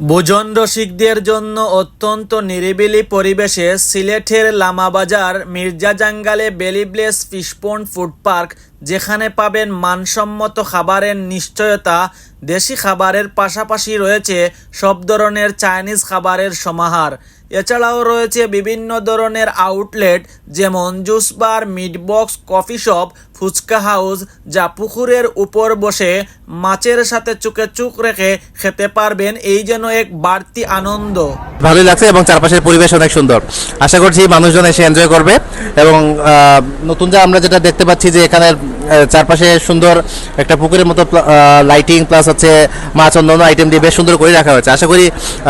ভোজন রসিকদের জন্য অত্যন্ত নিরিবিলি পরিবেশে সিলেটের লামাবাজার, মির্জা জাঙ্গালে বেলিব্লেস ফিশপন্ড ফুড পার্ক, যেখানে পাবেন মানসম্মত খাবারের নিশ্চয়তা, দেশি খাবারের পাশাপাশি রয়েছে সব ধরনের চাইনিজ খাবারের সমাহার। এছাড়াও রয়েছে বিভিন্ন ধরনের আউটলেট যেমন juice bar meat box coffee shop fuchka house যা পুকুরের উপর বসে মাছের সাথে চুকে চুক রেখে খেতে পারবেন। এই যেন এক বাড়তি আনন্দ। ভালোই লাগছে এবং চারপাশের পরিবেশ অনেক সুন্দর। আশা করছি মানুষজন এসে এনজয় করবে এবং নতুন যা আমরা যেটা দেখতে পাচ্ছি যে এখানে চারপাশে সুন্দর একটা পুকুরের মতো লাইটিং প্লাস হচ্ছে মাছ অন্যান্য আইটেম দিয়ে বেশ সুন্দর করে রাখা হয়েছে। আশা করি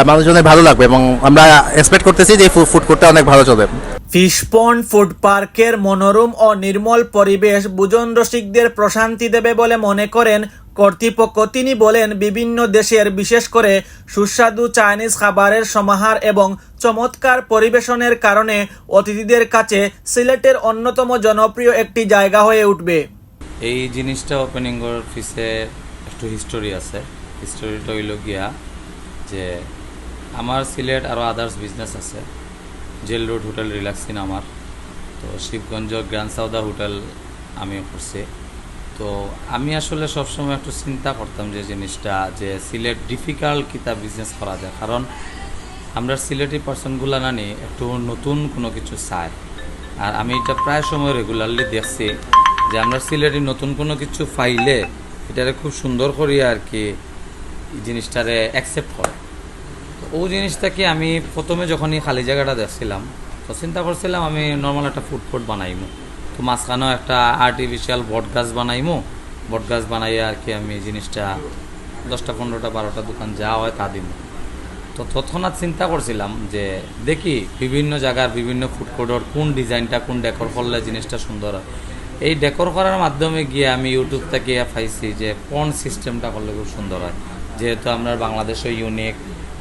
মানুষজনের ভালো লাগবে এবং আমরা এক্সপেক্ট করতেছি যে ফুড কোর্টটা অনেক ভালো চলবে ফিশপন ফুড পার্কের মনোরম ও নির্মল পরিবেশ বুজন রসিকদের প্রশান্তি দেবে বলে মনে করেন কর্তৃপক্ষ। তিনি বলেন, বিভিন্ন দেশের বিশেষ করে সুস্বাদু চাইনিজ খাবারের সমাহার এবং চমৎকার পরিবেশনের কারণে অতিথিদের কাছে সিলেটের অন্যতম জনপ্রিয় একটি জায়গা হয়ে উঠবে। এই জিনিসটা ওপেনিং করার পিছে একটু হিস্টোরি আছে। হিস্টোরিটা হইল গিয়া যে আমার সিলেট আরও আদার্স বিজনেস আছে। জেল রোড হোটেল রিল্যাক্সিন আমার তো শিবগঞ্জ গ্র্যান্ড সাউদা হোটেল আমি করছি তো আমি আসলে সবসময় একটু চিন্তা করতাম যে জিনিসটা, যে সিলেট ডিফিকাল্ট কিতা বিজনেস করা যায়। কারণ আমরা সিলেটি পার্সনগুলো নানি একটু নতুন কোনো কিছু চাই। আর আমি এটা প্রায় সময় রেগুলারলি দেখছি। যে আমরা সিলেটি নতুন কোনো কিছু ফাইলে এটারে খুব সুন্দর করি আর কি জিনিসটারে অ্যাকসেপ্ট করে। তো ও জিনিসটাকে আমি প্রথমে যখনই খালি জায়গাটা দেখছিলাম, তো চিন্তা করছিলাম আমি নর্মাল একটা ফুড কোর্ট বানাইমু। তো মাঝখানেও একটা আর্টিফিশিয়াল বট গাছ বানাইমু। বট গাছ বানাইয়া আর কি আমি জিনিসটা দশটা, পনেরোটা, বারোটা দোকান যা হয় তা দিব তো তৎক্ষণাৎ চিন্তা করছিলাম যে দেখি বিভিন্ন জায়গার বিভিন্ন ফুড কোর্টর কোন ডিজাইনটা কোন ডেকর করলে জিনিসটা সুন্দর হয়। এই ডেকর করার মাধ্যমে গিয়ে আমি ইউটিউব থেকে পাইছি যে কোন সিস্টেমটা করলে খুব সুন্দর হয়। যেহেতু আমরা বাংলাদেশও ইউনিক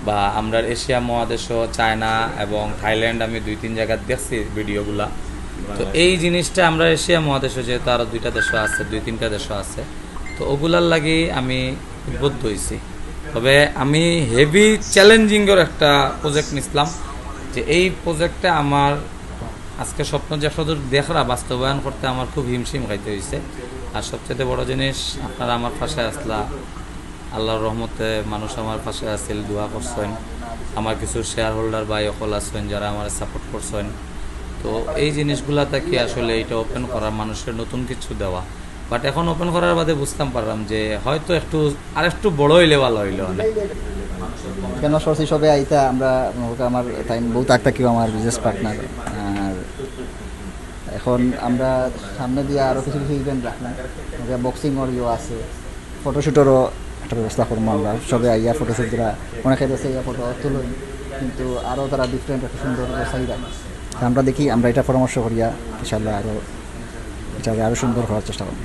বা আমরা এশিয়া মহাদেশও, চায়না এবং থাইল্যান্ড আমি দুই তিন জায়গায় দেখছি ভিডিওগুলা। তো এই জিনিসটা আমরা এশিয়া মহাদেশে যেহেতু আরও দুইটা দেশও আছে, দুই তিনটা দেশও আছে, তো ওগুলার লাগি আমি উদ্বুদ্ধ হয়েছি তবে আমি হেভি চ্যালেঞ্জিংয়ের একটা প্রজেক্ট নিছিলাম যে এই প্রজেক্টটা আমার আজকে স্বপ্ন যে সদূর দেখরা বাস্তবায়ন করতে আমার খুব হিমশিম খাইতে হয়েছে আর সবচেয়ে বড় জিনিস, আপনারা আমার পাশে আসলা, আল্লাহর রহমতে মানুষ আমার পাশে আছিল, দোয়া করছেন। আমার কিছু শেয়ার হোল্ডার বা অকল আছেন যারা আমার সাপোর্ট করছেন। তো এই জিনিসগুলা থেকে আসলে এটা ওপেন করা মানুষের নতুন কিছু দেওয়া। বাট এখন ওপেন করার বাদে বুঝতাম পারলাম যে হয়তো একটু আর একটু বড় হইলে ভালো হইলে অনেক। কেন সরছি সবে আইতা? আমরা আমার টাইম বহুত আগ থাকিও আমার বিজনেস পার্টনার এখন আমরা সামনে দিয়ে আরও কিছু কিছু ইভেন্ট রাখলাম। বক্সিং বক্সিংয়ের ইয়ে আছে। ফটোশ্যুটেরও একটা ব্যবস্থা করব আমরা। সবে আইয়া ফটোশ্যুট অনেক অনেকে ইয়া ফটো তুলুন। কিন্তু আরও তারা ডিফারেন্ট একটা সুন্দর চাহিদা আমরা দেখি, আমরা এটা পরামর্শ করিয়া ইনশাল্লাহ আরও এটা আরও সুন্দর হওয়ার চেষ্টা করব।